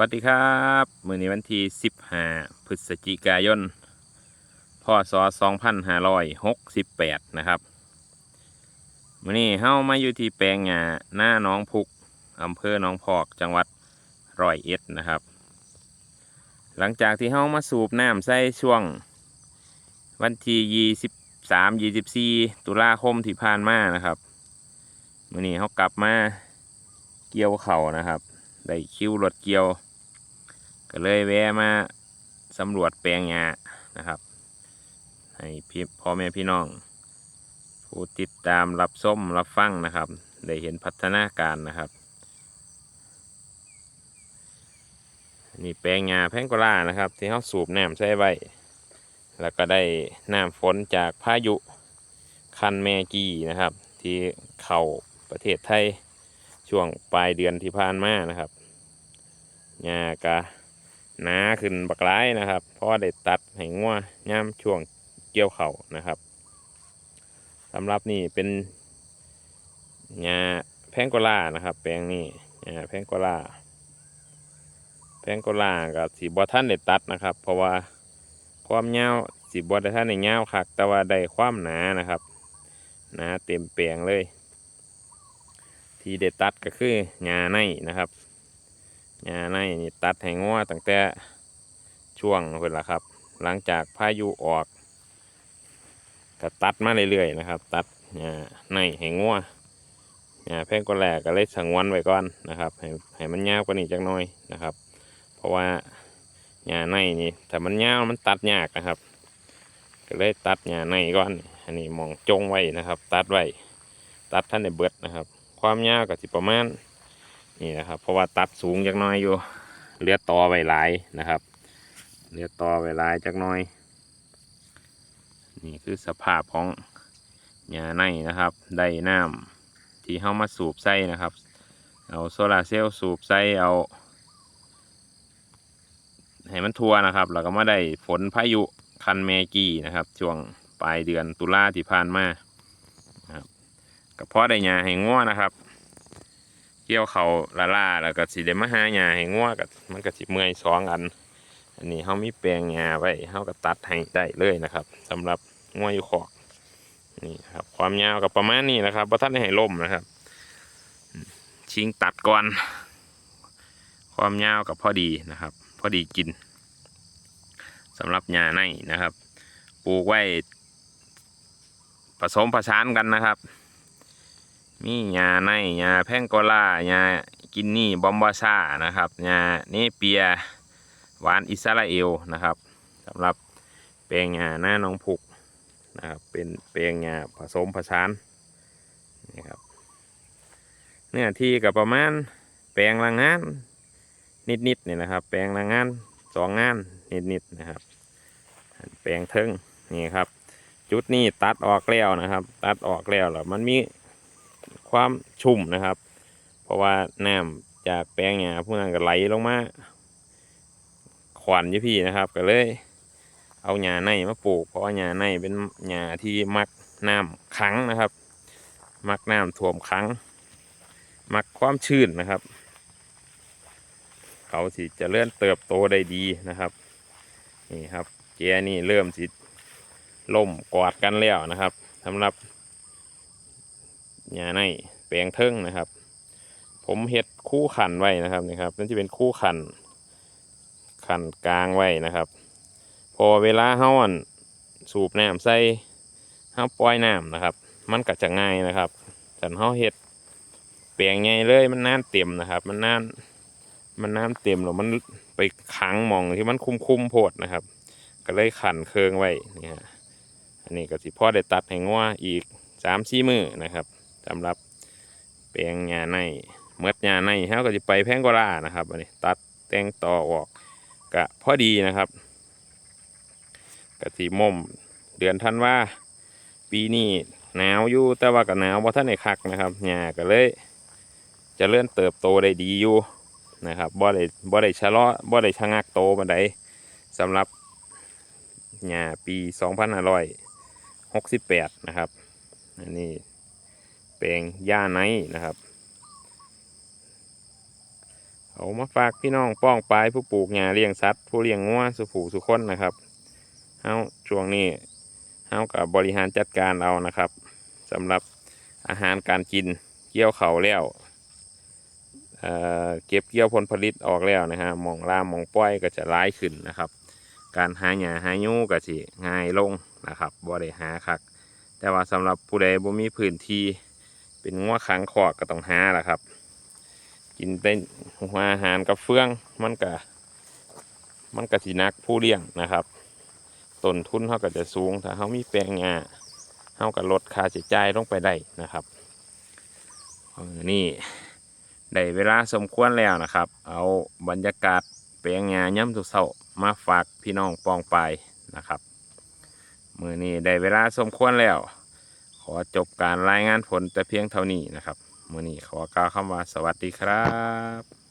วัสดีครับมื้อนี้วันที่ 15 พฤศจิกายน พศ 2568 นะครับมื้อนี้เฮามาอยู่ที่แปลงหญ้าหน้าน้องพุกอำเภอหนองพอก จังหวัดร้อยเอ็ดนะครับ หลังจากที่เฮามาสูบน้ำใส่ช่วง วันที่ 23 24 ตุลาคมที่ผ่านมานะครับมื้อนี้เฮากลับมาเกี่ยวเข่านะครับได้คิวรถเกี่ยว ก็เลยแวะมาสำรวจแปลงหญ้านะครับ ให้พี่พ่อแม่พี่น้อง ผู้ติดตามรับส้มรับฟังนะครับ ได้เห็นพัฒนาการนะครับ นี่แปลงหญ้าแพงกลานะครับ ที่เขาสูบน้ำใส่ไว้แล้วก็ได้น้ำฝนจากพายุคันแมกีนะครับ ที่เข้าประเทศไทยช่วงปลายเดือนที่ผ่านมานะครับหญ้ากะ หนาขึ้นบักร้ายนะครับเพราะได้ตัดให้งัวย่ามช่วงเกี่ยวเข่านะครับสำหรับนี่เป็นหญ้าแพงโกลานะครับ แปลงนี้หญ้าแพงโกลาแพงโกลากับสีบอท่านได้ตัดนะครับ เพราะว่าความยาสีบอท่านในยาคัก แต่ว่าได้ความหนานะครับหนาเต็มแปลงเลย ที่ได้ตัดก็คือหญ้าในนะครับ หญ้าในนี่ตัดให้งัวตั้งแต่ช่วงเพิ่นละครับ หลังจากพายุออกก็ตัดมาเรื่อยๆนะครับ ตัดหญ้าในให้งัวหญ้าแพงก็แหลกก็เลยสังวนไว้ก่อนนะครับให้ให้มันยาวกว่านี้จักหน่อยนะครับ เพราะว่าหญ้าในนี่ถ้ามันยาวมันตัดยากนะครับ ก็เลยตัดหญ้าในก่อนอันนี้มองจงไว้นะครับ ตัดไว้ตัดท่านในเบิดนะครับ ความยาวก็สิประมาณ นี่นะครับ เพราะว่าตัดสูงจักน้อยอยู่เลือดต่อไว้หลายนะครับเลือดต่อไว้หลายจักน้อย นี่คือสภาพของหญ้าในนะครับ ได้น้ำที่เข้ามาสูบใส่นะครับ เอาโซลาเซลล์สูบใส่เอาให้มันทั่วนะครับแล้วก็มาได้ฝนพายุคันเมกีนะครับช่วงปลายเดือนตุลาที่ผ่านมาก็เพาะได้หญ้าให้งัวนะครับ เกี่ยวเขาละล่าแล้วก็สิได้มาหาหญ้าให้งัวกับมันก็สิเมื่อยสองอัน อันนี้เขามีแปลงหญ้าไว้เขาก็ตัดให้ได้เลยนะครับสำหรับงัวอยู่ขอกนี่ครับความยาวกับประมาณนี้นะครับเพระท่านได้ให้ล่มนะครับชิงตัดก่อน ความยาวกับพอดีนะครับ พอดีกินสำหรับหญ้าในนะครับ ปลูกไว้ผสมผสานกันนะครับ มีหญ้าในหญ้าแพงโกลาหญ้ากินนี่บอมบาซานะครับหญ้าเนเปียหวานอิสราเอลนะครับสำหรับแปลงหญ้าหน้าหน้องพุกนะครับเป็นแปลงหญ้าผสมผสานนี่ครับเนื้อที่กับประมาณแปลงละงานนิดๆเนี่ยนะครับ แปลงละงานสองงานนิดๆนะครับ แปลงเทิงนี่ครับ จุดนี้ตัดออกแล้วนะครับ ตัดออกแล้วแล้วมันมี ความชุ่มนะครับ เพราะว่าน้ำจากแปลงหญ้าพวกนั้นก็ไหลลงมาขวัญยู่พี่นะครับ ก็เลย เอาหญ้าในมาปลูก เพราะว่าหญ้าในเป็นหญ้าที่มักน้ำขังนะครับ มักน้ำท่วมขัง มักความชื้นนะครับ เขาสิจะเลื่อนเติบโตได้ดีนะครับ นี่ครับเกียนี่เริ่มสิล่มกอดกันแล้วนะครับสำหรับ หญ้าในแปลงเทิงนะครับ ผมเฮ็ดคู่ขันไว้นะครับนี่ครับนั่นจะเป็นคู่ขันขันกลางไว้นะครับ พอเวลาเฮาอันสูบน้ำใส่เฮาปล่อยน้ำนะครับ มันก็จะง่ายนะครับแต่เฮาเฮ็ดแปลงใหญ่เลยมันน้ำเต็มนะครับ มันน้ำมันน้ำเต็มแล้วมันไปขังมองที่มันคุ้มๆโพดนะครับ ก็เลยขันเคืองไว้นี่ฮะอันนี้ก็สิพ่อได้ตัดให้งัวอีกสามสี่มือนะครับ สำหรับแปลงหญ้าในเมื่อหญ้าในเขาก็จะไปแพงกรานะครับอันนี้ตัดแต่งต่อออกกะพอดีนะครับกะสีม่มเดือนธันวาปีนี้หนาวอยู่แต่ว่าก็หนาวเพราะท่านในคักนะครับหญ้าก็เลยจะเลื่อนเติบโตได้ดีอยู่นะครับบ่ได้บ่ได้ชะลอบ่ได้ชะงักโตมาได้สำหรับหญ้าปี 2568 นะครับ อันนี้ ลงหญ้าไนนะครับเอามาฝากพี่น้องป้องปลายผู้ปลูกหญ้าเลี้ยงสัตว์ผู้เลี้ยงงัวสุผูสุคนนะครับเฮาช่วงนี้เฮากับบริหารจัดการเอานะครับสำหรับอาหารการกินเกี่ยวเขาแล้วเเก็บเกี่ยวผลผลิตออกแล้วนะฮะมองลามมองป้อยก็จะร้ายขึ้นนะครับ การหาหญ้าหายูก็สิง่ายลงนะครับบ่ได้หาคักแต่ว่าสำหรับผู้ใดบ่มีพื้นที่ เป็นงัวขังคอกก็ต้องหาล่ะครับ กินเป็นหัวอาหารกับเฟืองมันก็มันก็สินักผู้เลี้ยงนะครับต้นทุนเขาก็จะสูง ถ้าเขามีแปลงหญ้าเขาก็ลดค่าใช้จ่ายลงไปได้นะครับเออนี่ได้เวลาสมควรแล้วนะครับ เอาบรรยากาศแปลงหญ้าย่ำทุกเช้ามาฝากพี่น้องปองไปนะครับมือนี้ได้เวลาสมควรแล้ว ขอจบการรายงานผลแต่เพียงเท่านี้นะครับมื่อนี้ขอกล่าวคำว่าสวัสดีครับ